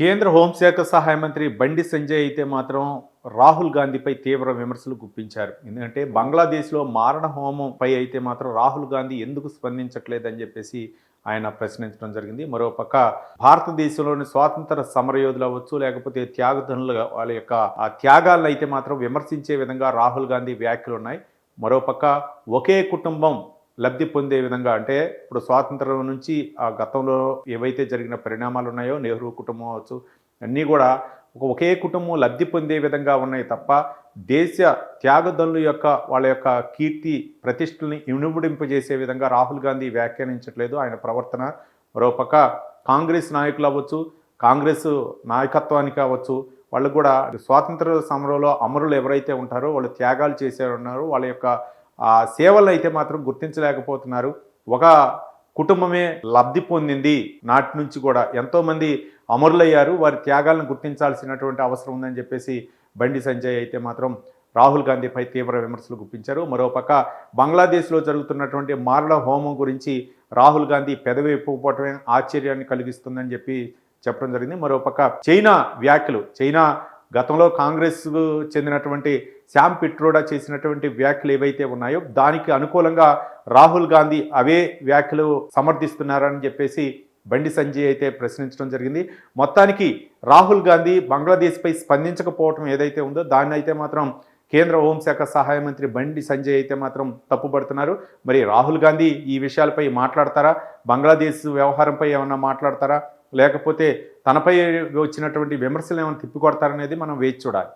కేంద్ర హోంశాఖ సహాయ మంత్రి బండి సంజయ్ అయితే మాత్రం రాహుల్ గాంధీపై తీవ్ర విమర్శలు గుప్పించారు. ఎందుకంటే బంగ్లాదేశ్లో మారణ హోమంపై అయితే మాత్రం రాహుల్ గాంధీ ఎందుకు స్పందించట్లేదని చెప్పేసి ఆయన ప్రశ్నించడం జరిగింది. మరోపక్క భారతదేశంలోని స్వాతంత్ర సమరయోధులు అవ్వచ్చు లేకపోతే త్యాగధనులు వాళ్ళ యొక్క ఆ త్యాగాలను అయితే మాత్రం విమర్శించే విధంగా రాహుల్ గాంధీ వ్యాఖ్యలు ఉన్నాయి. మరోపక్క ఒకే కుటుంబం లబ్ధి పొందే విధంగా అంటే ఇప్పుడు స్వాతంత్రం నుంచి ఆ గతంలో ఏవైతే జరిగిన పరిణామాలు ఉన్నాయో నెహ్రూ కుటుంబం అవచ్చు అన్నీ కూడా ఒకే కుటుంబం లబ్ధి పొందే విధంగా ఉన్నాయి తప్ప దేశ త్యాగదనుల యొక్క వాళ్ళ యొక్క కీర్తి ప్రతిష్టల్ని ఇనుముడింపజేసే విధంగా రాహుల్ గాంధీ వ్యాఖ్యానించట్లేదు. ఆయన ప్రవర్తన మరోపక్క కాంగ్రెస్ నాయకులు అవ్వచ్చు కాంగ్రెస్ నాయకత్వానికి అవ్వచ్చు వాళ్ళు కూడా స్వాతంత్ర సమరంలో అమరులు ఎవరైతే ఉంటారో వాళ్ళు త్యాగాలు చేసే ఉన్నారో వాళ్ళ యొక్క ఆ సేవలు అయితే మాత్రం గుర్తించలేకపోతున్నారు. ఒక కుటుంబమే లబ్ధి పొందింది నాటి నుంచి కూడా. ఎంతోమంది అమరులయ్యారు వారి త్యాగాలను గుర్తించాల్సినటువంటి అవసరం ఉందని చెప్పేసి బండి సంజయ్ అయితే మాత్రం రాహుల్ గాంధీపై తీవ్ర విమర్శలు గుప్పించారు. మరోపక్క బంగ్లాదేశ్లో జరుగుతున్నటువంటి మారణ హోమం గురించి రాహుల్ గాంధీ పెదవి ఇప్పుకోవటమే ఆశ్చర్యాన్ని కలిగిస్తుందని చెప్పి చెప్పడం జరిగింది. మరోపక్క చైనా వ్యాఖ్యలు చైనా గతంలో కాంగ్రెస్ చెందినటువంటి శ్యామ్ పిట్రోడా చేసినటువంటి వ్యాఖ్యలు ఏవైతే ఉన్నాయో దానికి అనుకూలంగా రాహుల్ గాంధీ అవే వ్యాఖ్యలు సమర్థిస్తున్నారని చెప్పేసి బండి సంజయ్ అయితే ప్రశ్నించడం జరిగింది. మొత్తానికి రాహుల్ గాంధీ బంగ్లాదేశ్పై స్పందించకపోవటం ఏదైతే ఉందో దాన్ని అయితే మాత్రం కేంద్ర హోంశాఖ సహాయ మంత్రి బండి సంజయ్ అయితే మాత్రం తప్పుపడుతున్నారు. మరి రాహుల్ గాంధీ ఈ విషయాలపై మాట్లాడతారా? బంగ్లాదేశ్ వ్యవహారంపై ఏమన్నా మాట్లాడతారా? లేకపోతే తనపై వచ్చినటువంటి విమర్శలు ఏమైనా తిప్పికొడతారనేది మనం వేచి చూడాలి.